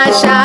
আশা